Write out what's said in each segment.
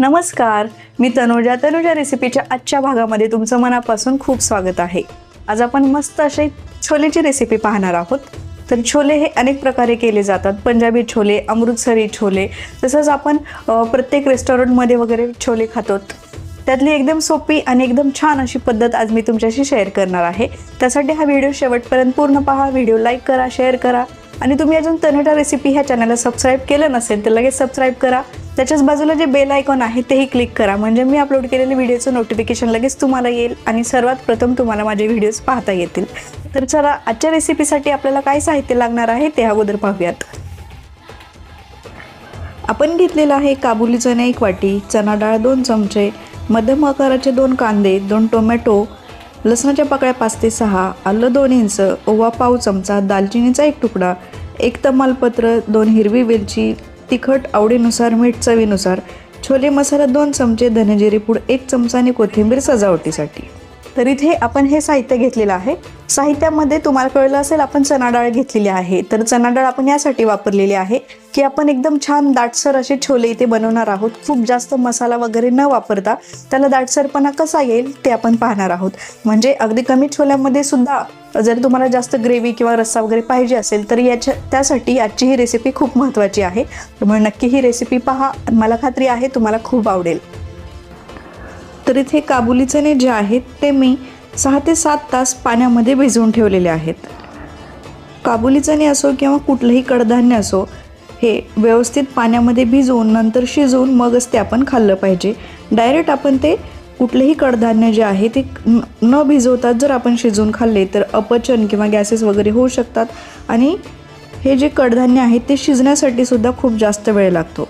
नमस्कार. मी तनुजा. तनुजा रेसिपीच्या आजच्या भागामध्ये तुमचं मनापासून खूप स्वागत आहे. आज आपण मस्त असे छोलेची रेसिपी पाहणार आहोत. तर छोले हे अनेक प्रकारे केले जातात. पंजाबी छोले अमृतसरी छोले तसंच आपण प्रत्येक रेस्टॉरंटमध्ये वगैरे छोले खातो. त्यातली एकदम सोपी आणि एकदम छान अशी पद्धत आज मी तुमच्याशी शेअर करणार आहे. त्यासाठी हा व्हिडिओ शेवटपर्यंत पूर्ण पहा. व्हिडिओ लाईक करा शेअर करा. आणि तुम्ही अजून तनुजा रेसिपी ह्या चॅनलला सबस्क्राईब केलं नसेल तर लगेच सबस्क्राईब करा. त्याच्याच बाजूला जे बेल आयकॉन आहे तेही क्लिक करा. म्हणजे मी अपलोड केलेले व्हिडिओचं नोटिफिकेशन लगेच तुम्हाला येईल आणि सर्वात प्रथम तुम्हाला माझे व्हिडिओज पाहता येतील. तर चला आजच्या रेसिपीसाठी आपल्याला काय साहित्य लागणार आहे ते अगोदर पाहूयात. आपण घेतलेलं आहे काबुली चणे एक वाटी चणा डाळ दोन चमचे मध्यम आकाराचे दोन कांदे दोन टोमॅटो लसणाच्या पाकळ्या पाच ते सहा आलं दोन इंच ओवा पाव चमचा दालचिनीचा एक तुकडा एक तमालपत्र दोन हिरवी वेलची तिखट आवडीनुसार मीठ चवीनुसार छोले मसाला दोन चमचे धनेजिरे पूड एक चमचा आणि कोथिंबीर सजावटीसाठी. तर इथे आपण हे साहित्य घेतलेलं आहे. साहित्यामध्ये तुम्हाला कळलं असेल आपण चणा डाळ घेतलेली आहे. तर चणा डाळ आपण यासाठी वापरलेली आहे की आपण एकदम छान दाटसर असे छोले इथे बनवणार आहोत. खूप जास्त मसाला वगैरे न वापरता त्याला दाटसरपणा कसा येईल ते आपण पाहणार आहोत. म्हणजे अगदी कमी छोल्यामध्ये सुद्धा जर तुम्हाला जास्त ग्रेव्ही किंवा रस्सा वगैरे पाहिजे असेल तर याच्या त्यासाठी आजची ही रेसिपी खूप महत्त्वाची आहे. त्यामुळे नक्की ही रेसिपी पहा. मला खात्री आहे तुम्हाला खूप आवडेल. तर इथे काबुली चणे जे आहेत ते मी सहा ते सात तास पाण्यामध्ये भिजवून ठेवलेले आहेत. काबुली चणे असो किंवा कुठलंही कडधान्य असो हे व्यवस्थित पाण्यामध्ये भिजवून नंतर शिजवून मगच ते आपण खाल्लं पाहिजे. डायरेक्ट आपण ते कुठलेही कडधान्य जे आहे ते न भिजवतात. जर आपण शिजवून खाल्ले तर अपचन किंवा गॅसेस वगैरे होऊ शकतात. आणि हे जे कडधान्य आहे ते शिजण्यासाठी सुद्धा खूप जास्त वेळ लागतो.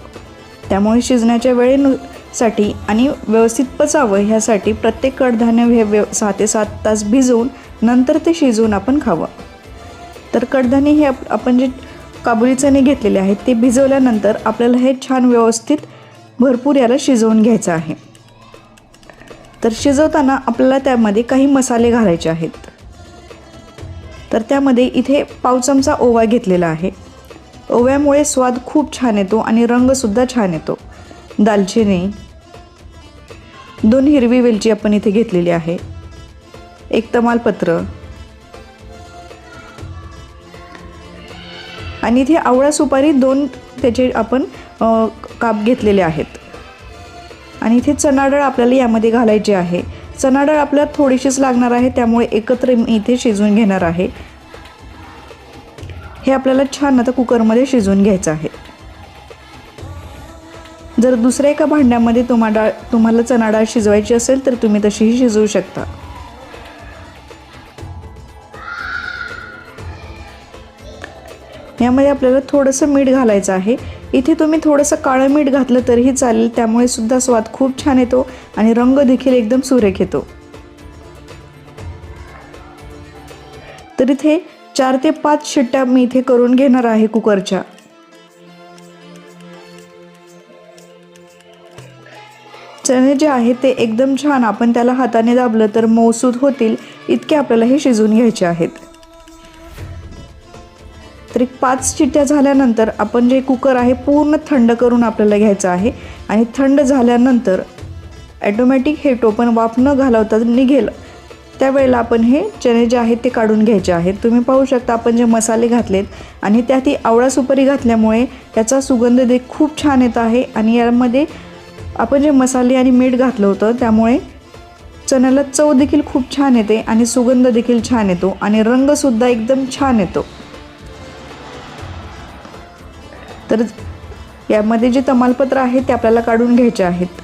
त्यामुळे शिजण्याच्या वेळेनु साठी आणि व्यवस्थित पचावं ह्यासाठी प्रत्येक कडधान्य हे व्यव सहा ते सात तास भिजवून नंतर ते शिजवून आपण खावं. तर कडधान्य हे आप आपण जे काबुली चणे घेतलेले आहेत ते भिजवल्यानंतर आपल्याला हे छान व्यवस्थित भरपूर याला शिजवून घ्यायचं आहे. तर शिजवताना आपल्याला त्यामध्ये काही मसाले घालायचे आहेत. तर त्यामध्ये इथे पाव चमचा ओवा घेतलेला आहे. ओव्यामुळे स्वाद खूप छान येतो आणि रंगसुद्धा छान येतो. दालचिनी दोन हिरवी वेलची आपण इथे घेतलेली आहे. एक तमालपत्र. आणि इथे आवळा सुपारी दोन त्याचे आपण काप घेतलेले आहेत. आणि इथे चणाडळ आपल्याला यामध्ये घालायची आहे. चणाडळ आपल्याला थोडीशीच लागणार आहे त्यामुळे एकत्र मी इथे शिजवून घेणार आहे. हे आपल्याला छान आता कुकरमध्ये शिजवून घ्यायचं आहे. जर दुसऱ्या एका भांड्यामध्ये तुम्हा डाळ तुम्हाला चणा डाळ शिजवायची असेल तर तुम्ही तशीही शिजवू शकता. यामध्ये आपल्याला थोडंसं मीठ घालायचं आहे. इथे तुम्ही थोडंसं काळं मीठ घातलं तरीही चालेल त्यामुळे सुद्धा स्वाद खूप छान येतो आणि रंग देखील एकदम सुरेख येतो. तर इथे चार ते पाच शिट्ट्या मी इथे करून घेणार आहे कुकरच्या. जे आहे ते एकदम छान. आपण त्याला हाताने दाबलं तर मौसूद होतील इतके आपल्याला हे शिजवून घ्यायचे आहेत. तर एक पाच चिट्ट्या झाल्यानंतर आपण जे कुकर आहे पूर्ण थंड करून आपल्याला घ्यायचं आहे आणि थंड झाल्यानंतर ॲटोमॅटिक हे टोपण वाफ न घालवता निघेल. त्यावेळेला आपण हे चणे जे आहेत ते काढून घ्यायचे आहेत. तुम्ही पाहू शकता आपण जे मसाले घातलेत आणि त्यात ही आवळा सुपारी घातल्यामुळे त्याचा सुगंध दे खूप छान येत आहे आणि यामध्ये आपण जे मसाले आणि मीठ घातलं होतं त्यामुळे चण्याला चव देखील खूप छान येते आणि सुगंध देखील छान येतो आणि रंगसुद्धा एकदम छान येतो. तर यामध्ये जे तमालपत्र आहे ते आपल्याला काढून घ्यायचे आहेत.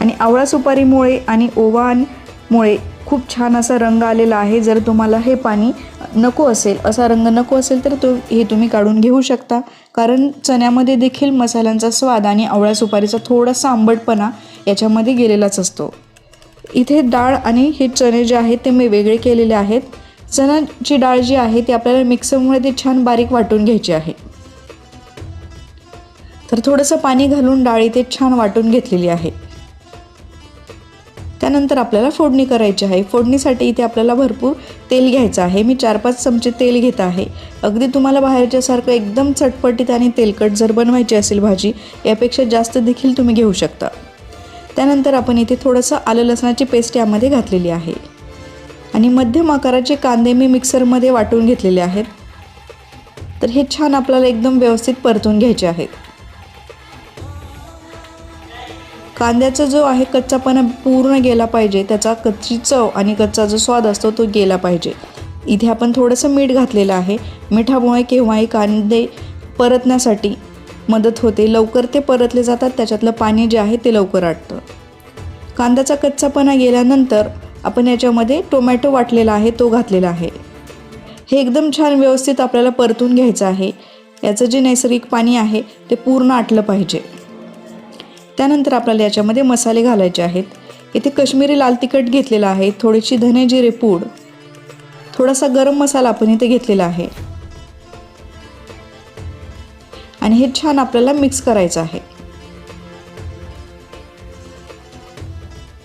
आणि आवळा सुपारीमुळे आणि ओवामुळे खूप छान असा रंग आलेला आहे. जर तुम्हाला हे पाणी नको असेल असा रंग नको असेल तर तो हे तुम्ही काढून घेऊ शकता. कारण चण्यामध्ये देखील मसाल्यांचा स्वाद आणि आवळ्या सुपारीचा थोडासा आंबटपणा याच्यामध्ये गेलेलाच असतो. इथे डाळ आणि हे चणे जे आहेत ते मी वेगळे केलेले आहेत. चण्याची डाळ जी आहे ती आपल्याला मिक्सरमुळे ते छान बारीक वाटून घ्यायची आहे. तर थोडंसं पाणी घालून डाळ इथे छान वाटून घेतलेली आहे. त्यानंतर आपल्याला फोडणी करायची आहे. फोडणीसाठी इथे आपल्याला भरपूर तेल घ्यायचं आहे. मी चार पाच चमचे तेल घेत आहे. अगदी तुम्हाला बाहेरच्यासारखं एकदम चटपटीत आणि तेलकट जर बनवायची असेल भाजी यापेक्षा जास्त देखील तुम्ही घेऊ शकता. त्यानंतर आपण इथे थोडंसं आलं लसणाची पेस्ट यामध्ये घातलेली आहे. आणि मध्यम आकाराचे कांदे मी मिक्सरमध्ये वाटून घेतलेले आहेत. तर हे छान आपल्याला एकदम व्यवस्थित परतून घ्यायचे आहेत. कांद्याचा जो आहे कच्चापणा पूर्ण गेला पाहिजे त्याचा कच्ची चव आणि कच्चा जो स्वाद असतो तो गेला पाहिजे. इथे आपण थोडंसं मीठ घातलेलं आहे. मिठामुळे केव्हाही कांदे परतण्यासाठी मदत होते. लवकर ते परतले जातात त्याच्यातलं पाणी जे आहे ते लवकर आटतं. कांद्याचा कच्चापणा गेल्यानंतर आपण याच्यामध्ये टोमॅटो वाटलेला आहे तो घातलेला आहे. हे एकदम छान व्यवस्थित आपल्याला परतून घ्यायचं आहे. याचं जे नैसर्गिक पाणी आहे ते पूर्ण आटलं पाहिजे. त्यानंतर आपल्याला याच्यामध्ये मसाले घालायचे आहेत. इथे कश्मीरी लाल तिखट घेतलेलं आहे थोडीशी धने जिरे पूड थोडासा गरम मसाला आपण इथे घेतलेला आहे. आणि हे छान आपल्याला मिक्स करायचं आहे.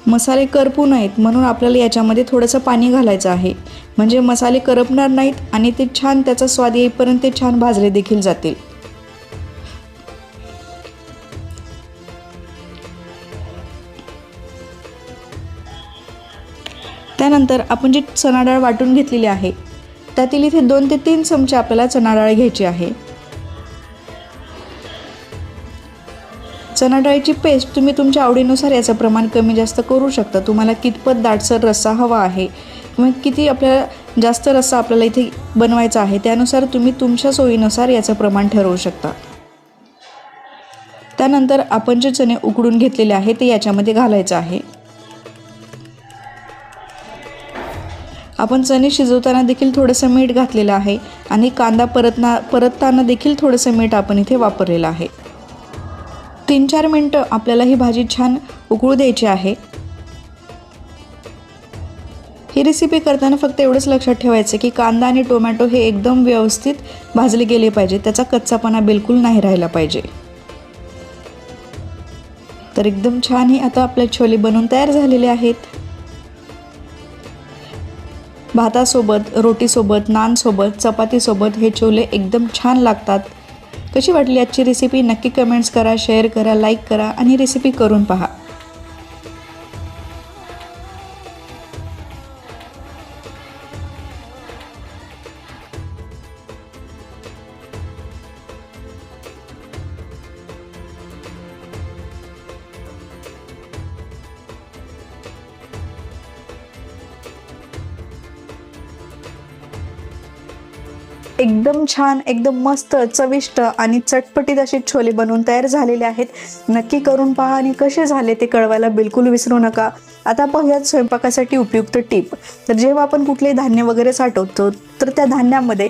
मसाले करपू नयेत म्हणून आपल्याला याच्यामध्ये थोडंसं पाणी घालायचं आहे. म्हणजे मसाले करपणार नाहीत आणि ते छान त्याचा स्वाद येईपर्यंत ते छान भाजले देखील जातील. त्यानंतर आपण जी चणा डाळ वाटून घेतलेली आहे त्यातील इथे दोन ते तीन चमचे आपल्याला चणाडाळ घ्यायची आहे. चणाडाळीची पेस्ट तुम्ही तुमच्या आवडीनुसार याचं प्रमाण कमी जास्त करू शकता. तुम्हाला कितपत दाटसर रस्सा हवा आहे किंवा किती आपल्याला जास्त रस्सा आपल्याला इथे बनवायचा आहे त्यानुसार तुम्ही तुमच्या सोयीनुसार याचं प्रमाण ठरवू शकता. त्यानंतर आपण जे चणे उकडून घेतलेले आहे ते याच्यामध्ये घालायचं आहे. आपण चणे शिजवताना देखील थोडंसं मीठ घातलेलं आहे आणि कांदा परतना परतताना देखील थोडंसं मीठ आपण इथे वापरलेलं आहे. तीन चार मिनटं आपल्याला ही भाजी छान उकळू द्यायची आहे. ही रेसिपी करताना फक्त एवढंच लक्षात ठेवायचं की कांदा आणि टोमॅटो हे एकदम व्यवस्थित भाजले गेले पाहिजे. त्याचा कच्चापणा बिलकुल नाही राहिला पाहिजे. तर एकदम छान हे आता आपले छोले बनवून तयार झालेले आहेत. भातासोबत रोटीसोबत नानसोबत चपातीसोबत हे छोले एकदम छान लागतात. कशी वाटली आजची रेसिपी नक्की कमेंट्स करा शेअर करा लाईक करा आणि रेसिपी करून पहा. एकदम छान एकदम मस्त चविष्ट आणि चटपटीत असे छोले बनवून तयार झालेले आहेत. नक्की करून पहा आणि कसे झाले ते कळवायला बिलकुल विसरू नका. आता पाहूयात स्वयंपाकासाठी उपयुक्त टीप. तर जेव्हा आपण कुठलेही धान्य वगैरे साठवतो तर त्या धान्यामध्ये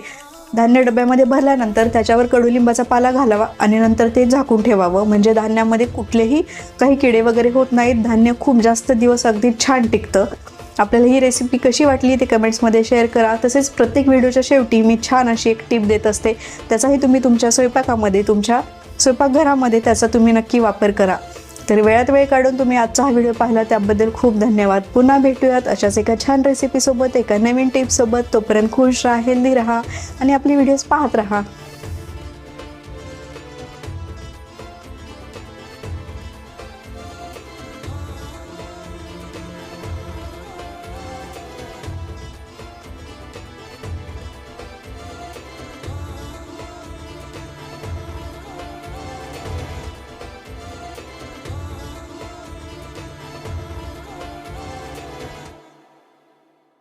धान्य डब्यामध्ये भरल्यानंतर त्याच्यावर कडुलिंबाचा पाला घालावा आणि नंतर ते झाकून ठेवावं. म्हणजे धान्यामध्ये कुठलेही काही किडे वगैरे होत नाहीत. धान्य खूप जास्त दिवस अगदी छान टिकतं. आपल्याला ही रेसिपी कशी वाटली ते कमेंट्समध्ये शेअर करा. तसेच प्रत्येक व्हिडिओच्या शेवटी मी छान अशी एक टीप देत असते. त्याचाही तुम्ही तुमच्या स्वयंपाकामध्ये तुमच्या स्वयंपाकघरामध्ये त्याचा तुम्ही नक्की वापर करा. तर वेळात वेळ काढून तुम्ही आजचा हा व्हिडिओ पाहिला त्याबद्दल खूप धन्यवाद. पुन्हा भेटूयात अशाच एका छान रेसिपीसोबत एका नवीन टिपसोबत तोपर्यंत खुश राहा हेल्दी राहा आणि आपली व्हिडिओज पाहत राहा.